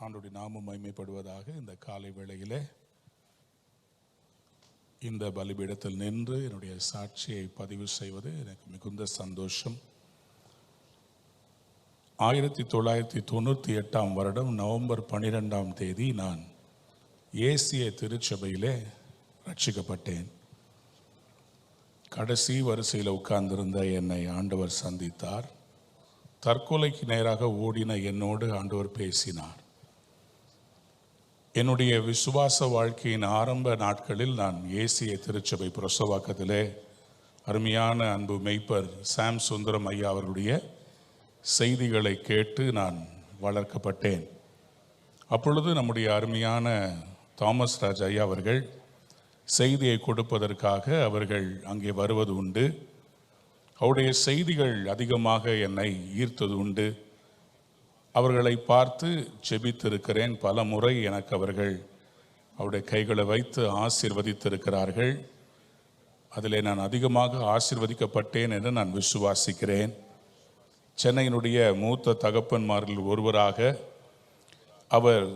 ஆண்டுடைய நாமம் மைமைப்படுவதாக இந்த காலை வேளையிலே இந்த பலிபீடத்தில் நின்று என்னுடைய சாட்சியை பதிவு செய்வது எனக்கு மிகுந்த சந்தோஷம். ஆயிரத்தி தொள்ளாயிரத்தி தொண்ணூற்றி எட்டாம் வருடம் நவம்பர் பன்னிரெண்டாம் தேதி நான் ஏசிய திருச்சபையிலே ரட்சிக்கப்பட்டேன் கடைசி வரிசையில் உட்கார்ந்திருந்த என்னை ஆண்டவர் சந்தித்தார். தற்கொலைக்கு நேராக ஓடின என்னோடு ஆண்டவர் பேசினார். என்னுடைய விசுவாச வாழ்க்கையின் ஆரம்ப நாட்களில் நான் ஏசிய திருச்சபை பிரசவாக்கத்திலே அருமையான அன்பு மெய்ப்பர் சாம் சுந்தரம் ஐயா அவர்களுடைய செய்திகளை கேட்டு நான் வளர்க்கப்பட்டேன். அப்பொழுது நம்முடைய அருமையான தாமஸ் ராஜ் ஐயா அவர்கள் செய்தியை கொடுப்பதற்காக அவர்கள் அங்கே வருவது உண்டு. அவருடைய செய்திகள் அதிகமாக என்னை ஈர்த்தது உண்டு. அவர்களை பார்த்து ஜெபித்திருக்கிறேன் பல முறை எனக்கு அவர்கள் அவருடைய கைகளை வைத்து ஆசிர்வதித்திருக்கிறார்கள். அதிலே நான் அதிகமாக ஆசிர்வதிக்கப்பட்டேன் என்று நான் விசுவாசிக்கிறேன். சென்னையினுடைய மூத்த தகப்பன்மாரில் ஒருவராக அவர்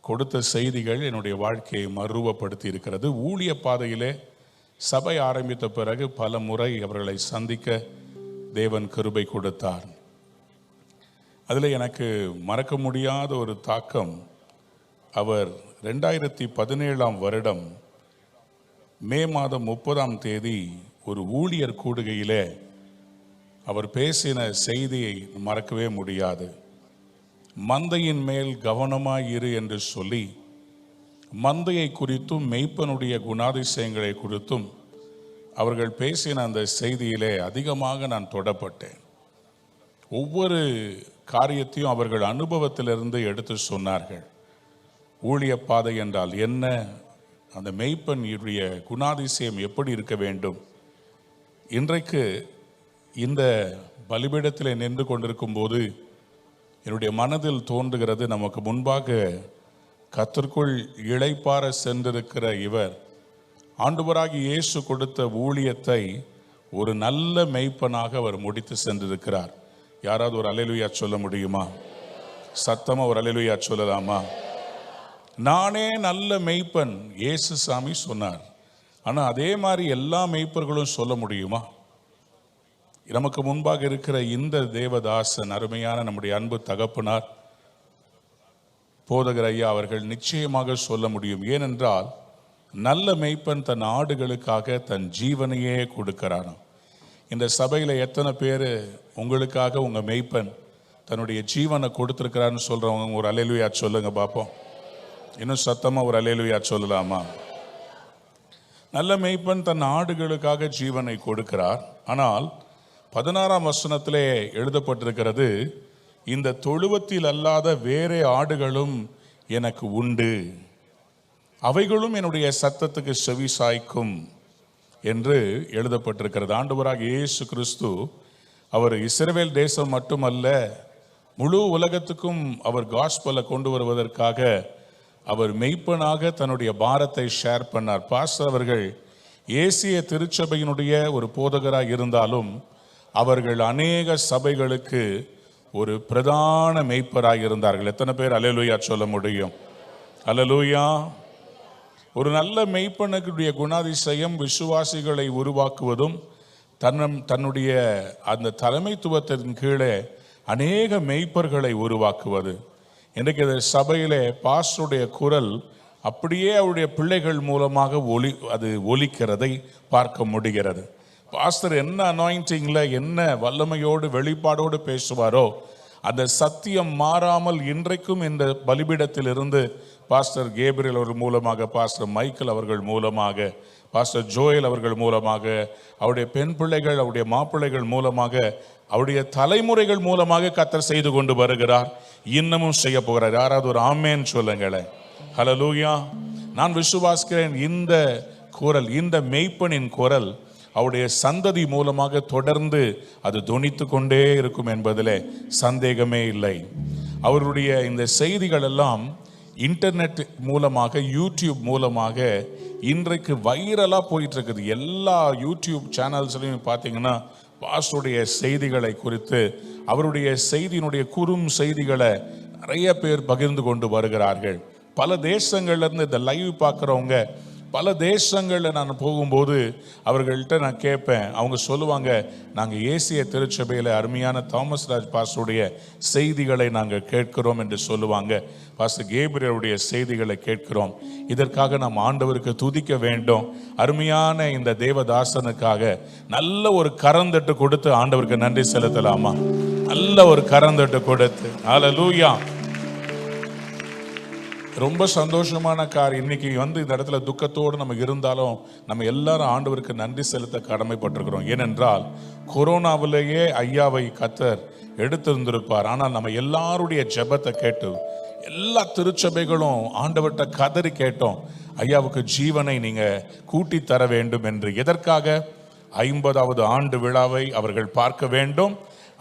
கொடுத்த செய்திகள் என்னுடைய வாழ்க்கையை மறுரூபப்படுத்தி இருக்கிறது ஊழிய பாதையிலே சபை ஆரம்பித்த பிறகு பல முறை அவர்களை சந்திக்க தேவன் கிருபை கொடுத்தார். அதில் எனக்கு மறக்க முடியாத ஒரு தாக்கம். அவர் ரெண்டாயிரத்தி பதினேழாம் வருடம் மே மாதம் முப்பதாம் தேதி ஒரு ஊழியர் கூடுகையிலே அவர் பேசின செய்தியை மறக்கவே முடியாது. மந்தையின் மேல் கவனமாக இரு என்று சொல்லி மந்தையை குறித்தும் மெய்ப்பனுடைய குணாதிசயங்களை குறித்தும் அவர்கள் பேசின அந்த செய்தியிலே அதிகமாக நான் தொடப்பட்டேன். ஒவ்வொரு காரியத்தையும் அவர்கள் அனுபவத்திலிருந்து எடுத்து சொன்னார்கள். ஊழிய பாதை என்றால் என்ன? அந்த மெய்ப்பனுடைய குணாதிசயம் எப்படி இருக்க வேண்டும்? இன்றைக்கு இந்த பலிபீடத்திலே நின்று கொண்டிருக்கும் போது என்னுடைய மனதில் தோன்றுகிறது நமக்கு முன்பாக கத்திற்குள் இழைப்பார சென்றிருக்கிற இவர். ஆண்டுவராகி இயேசு கொடுத்த ஊழியத்தை ஒரு நல்ல மெய்ப்பனாக அவர் முடித்து சென்றிருக்கிறார். யாராவது ஒரு அலையிலுயா சொல்ல முடியுமா? சத்தமாக ஒரு அலையிலுயா சொல்லலாமா? நானே நல்ல மெய்ப்பன் இயேசு சாமி சொன்னார். ஆனால் அதே மாதிரி எல்லா மெய்ப்பர்களும் சொல்ல முடியுமா? நமக்கு முன்பாக இருக்கிற இந்த தேவதாசன் அருமையான நம்முடைய அன்பு தகப்பனார் போதகர் ஐயா அவர்கள் நிச்சயமாக சொல்ல முடியும். ஏனென்றால் நல்ல மெய்ப்பன் தன் ஆடுகளுக்காக தன் ஜீவனையே கொடுக்கிறானாம். இந்த சபையில் எத்தனை பேர் உங்களுக்காக உங்கள் மெய்ப்பன் தன்னுடைய ஜீவனை கொடுத்துருக்கிறான்னு சொல்கிறவங்க ஒரு அலைலுயா சொல்லுங்கள் பார்ப்போம் இன்னும் சத்தமாக ஒரு அலைலுயா சொல்லலாமா? நல்ல மெய்ப்பன் தன் ஆடுகளுக்காக ஜீவனை கொடுக்கிறார். ஆனால் பதினாறாம் வசனத்திலே எழுதப்பட்டிருக்கிறது இந்த தொழுவத்தில் அல்லாத வேறே ஆடுகளும் எனக்கு உண்டு. அவைகளும் என்னுடைய சத்தத்துக்கு செவி சாய்க்கும் என்று எழுதப்பட்டிருக்கிறது. ஆண்டவராக இயேசு கிறிஸ்து அவர் இஸ்ரேவேல் தேசம் மட்டுமல்ல முழு உலகத்துக்கும் அவர் காஸ்பலை கொண்டு வருவதற்காக அவர் மெய்ப்பனாக தன்னுடைய பாரத்தை ஷேர் பண்ணார். பாஸ்டர் அவர்கள் ஏசிய திருச்சபையினுடைய ஒரு போதகராக இருந்தாலும் அவர்கள் அநேக சபைகளுக்கு ஒரு பிரதான மெய்ப்பராக இருந்தார்கள். எத்தனை பேர் அலலூயா சொல்ல முடியும்? அலலூயா ஒரு நல்ல மெய்ப்பனுடைய குணாதிசயம் விசுவாசிகளை உருவாக்குவதும் தன்னம் தன்னுடைய அந்த தலைமைத்துவத்தின் கீழே அநேக மெய்ப்பர்களை உருவாக்குவது. இன்றைக்கு இந்த சபையிலே பாஸ்டருடைய குரல் அப்படியே அவருடைய பிள்ளைகள் மூலமாக ஒலி அது ஒலிக்கிறதை பார்க்க முடிகிறது. பாஸ்டர் என்ன அனாயிண்டிங்கில் என்ன வல்லமையோடு வெளிப்பாடோடு பேசுவாரோ அந்த சத்தியம் மாறாமல் இன்றைக்கும் இந்த பலிபீடத்திலிருந்து பாஸ்டர் கேப்ரியல் அவர்கள் மூலமாக பாஸ்டர் மைக்கேல் அவர்கள் மூலமாக பாஸ்டர் ஜோயல் அவர்கள் மூலமாக அவருடைய பெண் பிள்ளைகள் அவருடைய மாப்பிள்ளைகள் மூலமாக அவருடைய தலைமுறைகள் மூலமாக கத்தர் செய்து கொண்டு வருகிறார். இன்னமும் செய்ய போகிறார். யாராவது ஒரு ஆமேன்னு சொல்லுங்களேன். ஹலலூயா நான் விசுவாசிக்கிறேன். இந்த குரல் இந்த மெய்ப்பனின் குரல் அவருடைய சந்ததி மூலமாக தொடர்ந்து அது துணித்து கொண்டே இருக்கும் என்பதில் சந்தேகமே இல்லை. அவருடைய இந்த செய்திகள் எல்லாம் இன்டர்நெட் மூலமாக யூடியூப் மூலமாக இன்றைக்கு வைரலாக போயிட்டு இருக்குது எல்லா யூடியூப் சேனல்ஸ்லையும் பார்த்தீங்கன்னா பாஸ்டருடைய செய்திகளை குறித்து அவருடைய செய்தியினுடைய குறும் செய்திகளை நிறைய பேர் பகிர்ந்து கொண்டு வருகிறார்கள். பல தேசங்கள்லேருந்து இந்த லைவ் பார்க்குறவங்க பல தேசங்களில் நான் போகும்போது அவர்கள்ட்ட நான் கேட்பேன். அவங்க சொல்லுவாங்க நாங்கள் ஏசிய திருச்சபையில் அருமையான தாமஸ் ராஜ் பாஸ்டருடைய செய்திகளை நாங்கள் கேட்கிறோம் என்று சொல்லுவாங்க. பாஸ்டர் கேபிரியருடைய செய்திகளை கேட்கிறோம். இதற்காக நாம் ஆண்டவருக்கு துதிக்க வேண்டும். அருமையான இந்த தேவதாசனுக்காக நல்ல ஒரு கரந்தட்டு கொடுத்து ஆண்டவருக்கு நன்றி செலுத்தலாமா? நல்ல ஒரு கரந்தட்டு கொடுத்து. ஹalleluya ரொம்ப சந்தோஷமான கார் இன்னைக்கு வந்து இந்த இடத்துல துக்கத்தோடு நம்ம இருந்தாலும் நம்ம எல்லாரும் ஆண்டவருக்கு நன்றி செலுத்த கடமைப்பட்டிருக்கிறோம். ஏனென்றால் கொரோனாவிலேயே ஐயாவை கத்தர் எடுத்திருந்திருப்பார். ஆனால் நம்ம எல்லாருடைய ஜெபத்தை கேட்டு எல்லா திருச்சபைகளும் ஆண்டவர்கிட்ட கதறி கேட்டோம் ஐயாவுக்கு ஜீவனை நீங்கள் கூட்டி தர வேண்டும் என்று. எதற்காக? ஐம்பதாவது ஆண்டு விழாவை அவர்கள் பார்க்க வேண்டும்.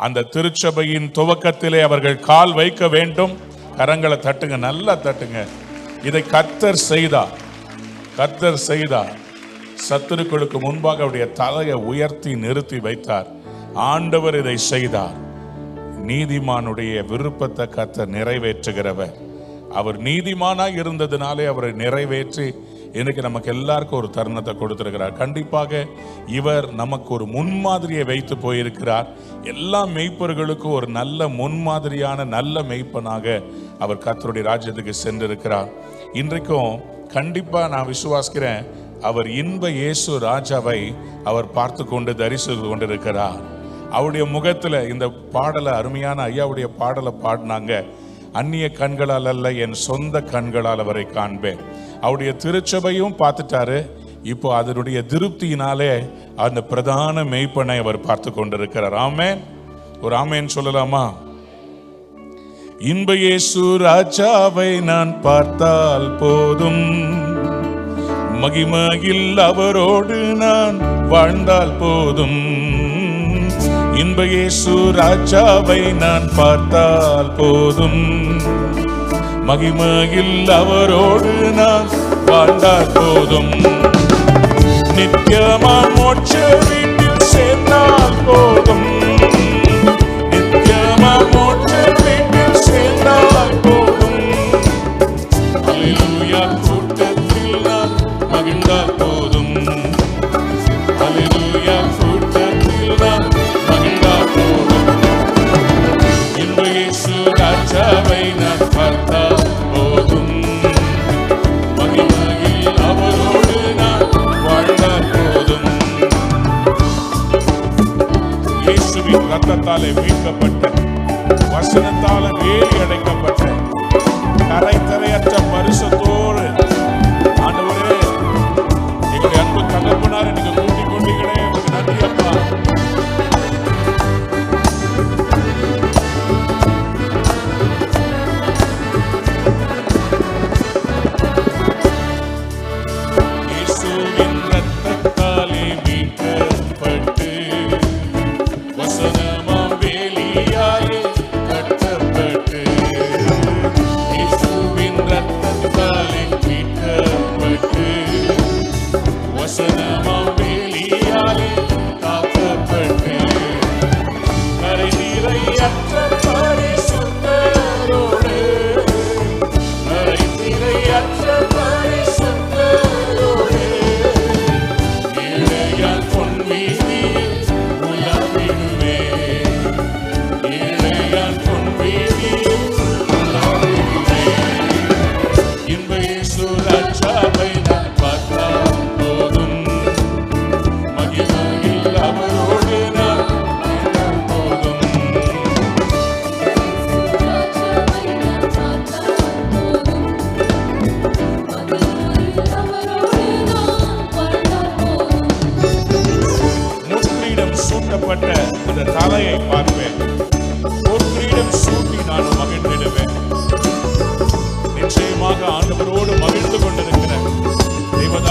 அந்த திருச்சபையின் துவக்கத்திலே அவர்கள் கால் வைக்க வேண்டும். கரங்களை தட்டுங்க நல்லா தட்டுங்க. இதை கர்த்தர் செய்தா? கர்த்தர் செய்தா? சத்துருக்களுக்கு முன்பாக அவருடைய தலையை உயர்த்தி நிறுத்தி வைத்தார். ஆண்டவர் இதை செய்தார். நீதிமானுடைய விருப்பத்தை கத்த நிறைவேற்றுகிறவர். அவர் நீதிமானாக இருந்ததுனாலே அவரை நிறைவேற்றி இன்னைக்கு நமக்கு எல்லாருக்கும் ஒரு தருணத்தை கொடுத்திருக்கிறார். கண்டிப்பாக இவர் நமக்கு ஒரு முன்மாதிரியை வைத்து போயிருக்கிறார். எல்லா மெய்ப்பர்களுக்கும் ஒரு நல்ல முன்மாதிரியான நல்ல மெய்ப்பனாக அவர் கத்தருடைய ராஜ்யத்துக்கு சென்றிருக்கிறார். இன்றைக்கும் கண்டிப்பா நான் விசுவாசிக்கிறேன் அவர் இன்ப இயேசு ராஜாவை அவர் பார்த்து கொண்டு தரிசித்து கொண்டிருக்கிறார். அவருடைய முகத்துல இந்த பாடலை அருமையான ஐயாவுடைய பாடலை பாடினாங்க அந்நிய கண்களால் அல்ல என் சொந்த கண்களால் அவரை காண்பேன். அவருடைய திருச்சபையும் பார்த்துட்டாரு. இப்போ அதனுடைய திருப்தியினாலே அந்த பிரதான மெய்ப்பனை அவர் பார்த்து கொண்டிருக்கிறார். ஆமேன். ஒரு ஆமேன் சொல்லலாமா? இன்ப இயேசு ராஜாவை நான் பார்த்தால் போதும். மகிமையில் அவரோடு நான் வாழ்ந்தால் போதும். இன்ப இயேசு ராஜாவை நான் பார்த்தால் போதும். மகிமையில் அவரோடு நான் வாழ்ந்தால் போதும். நித்தியமா மோட்ச வீட்டில் சேர்ந்தால் போதும். சேர்ந்தால் போதும் அல்லேலூயா கூட்டத்தில் நான் மகிழ்ந்தால் போதும் அல்லேலூயா கூட்டத்தில் நான் மகிழ்ந்தால் போதும் இன்ப இயேசு ராஜாவை நான் பார்த்தால் போதும் மகிமையில் அவரோடு நான் வாழ்ந்தால் போதும் இயேசுவின் ரத்தத்தாலே மீட்கப்பட்ட வசனத்தால வேலி அடைக்கப்பட்ட கரை தரையற்ற பரிசுத்தோடு ஆண்டவரே எங்களுடைய அன்பு தகப்பனார் நீங்க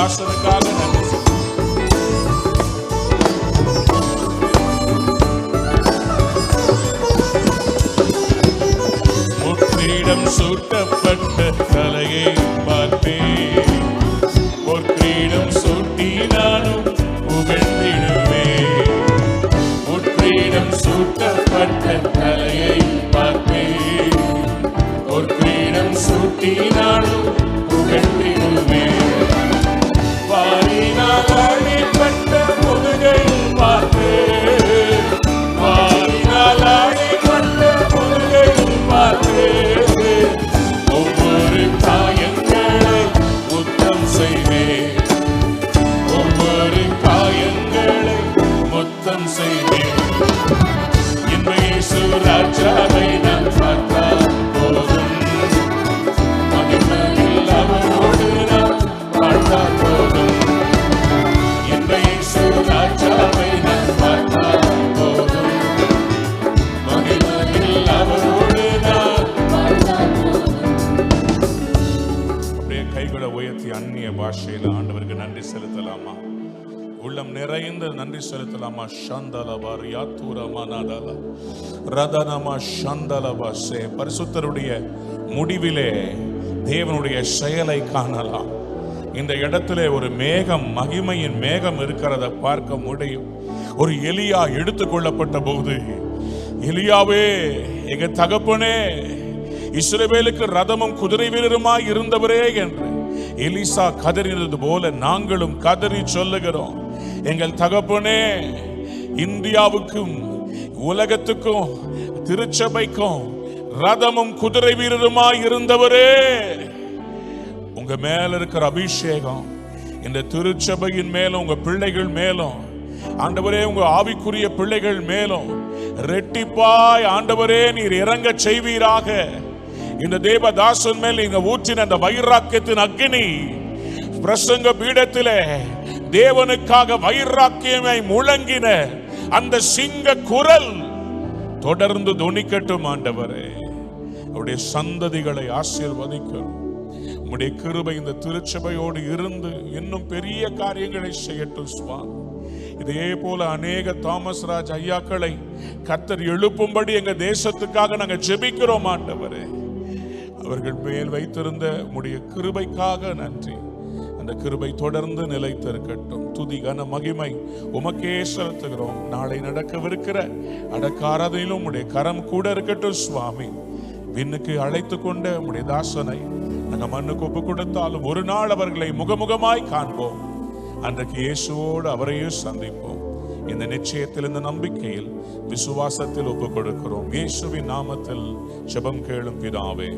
தேவதாசனுக்காக நன்றி செலுத்துகிறேன். முற்றிடம் சூட்டப்பட்ட தலையை பார்த்தேன். பொற்கிரீடம் சூட்டி நானும் புகழ்ந்திடுவேன் முற்றிடம் சூட்டப்பட்ட தலையை பார்ப்பேன் சூட்டி நானும் பயன்படுத்தி அந்நிய பாஷையில் ஆண்டவருக்கு நன்றி செலுத்தலாமா? உள்ளம் நிறைந்த நன்றி செலுத்தலாமா? ஷந்தலபார் யாத்தூரமா நாதாலா ரதனமா ஷந்தலபா சே பரிசுத்தருடைய முடிவிலே தேவனுடைய செயலை காணலாம். இந்த இடத்திலே ஒரு மேகம் மகிமையின் மேகம் இருக்கிறத பார்க்க முடியும். ஒரு எலியா எடுத்துக்கொள்ளப்பட்ட போது எலியாவே எங்க தகப்பனே இஸ்ரேவேலுக்கு ரதமும் குதிரை வீரருமாய் இருந்தவரே என்று. எலிசா கதறினது போல நாங்களும் கதறி சொல்லுகிறோம். எங்கள் தகப்பனே இந்தியாவுக்கும் உலகத்துக்கும் திருச்சபைக்கும் ரதமும் குதிரை வீரருமாய் இருந்தவரே. உங்க மேல இருக்கிற அபிஷேகம் இந்த திருச்சபையின் மேலும் உங்க பிள்ளைகள் மேலும் ஆண்டவரே உங்க ஆவிக்குரிய பிள்ளைகள் மேலும் ரெட்டிப்பாய் ஆண்டவரே நீர் இறங்க செய்வீராக. இந்த தேவதாசன் மேல் நீங்க ஊற்றின அந்த வைராக்கியத்தின் அக்னி பிரசங்க பீடத்திலே தேவனுக்காக வைராக்கியமை முழங்கின அந்த சிங்க குரல் தொடர்ந்து துணிக்கட்டும் ஆண்டவரே. அவருடைய சந்ததிகளை ஆசீர்வதிக்கும் உம்முடைய கிருபை இந்த திருச்சபையோடு இருந்து இன்னும் பெரிய காரியங்களை செய்யட்டும் சுவாமி. இதே போல அநேக தாமஸ் ராஜ் ஐயாக்களை கத்தர் எழுப்பும்படி எங்க தேசத்துக்காக நாங்கள் ஜெபிக்கிறோம் ஆண்டவரே. அவர்கள் மேல் வைத்திருந்த உடைய கிருபைக்காக நன்றி. அந்த கிருபை தொடர்ந்து நிலைத்திருக்கட்டும். துதி கன மகிமை உமக்கே செலுத்துகிறோம். நாளை நடக்கவிருக்கிற அடக்காரதையிலும் உடைய கரம் கூட இருக்கட்டும் சுவாமி. விண்ணுக்கு அழைத்து கொண்ட உடைய தாசனை நாங்கள் மண்ணுக்கு ஒப்பு கொடுத்தாலும் ஒரு நாள் அவர்களை முகமுகமாய் காண்போம். அன்றைக்கு இயேசுவோடு அவரையும் சந்திப்போம். இந்த நிச்சயத்தில் இந்த நம்பிக்கையில் விசுவாசத்தில் ஒப்பு கொடுக்கிறோம். இயேசுவின் நாமத்தில் ஜெபம் கேளும் பிதாவே.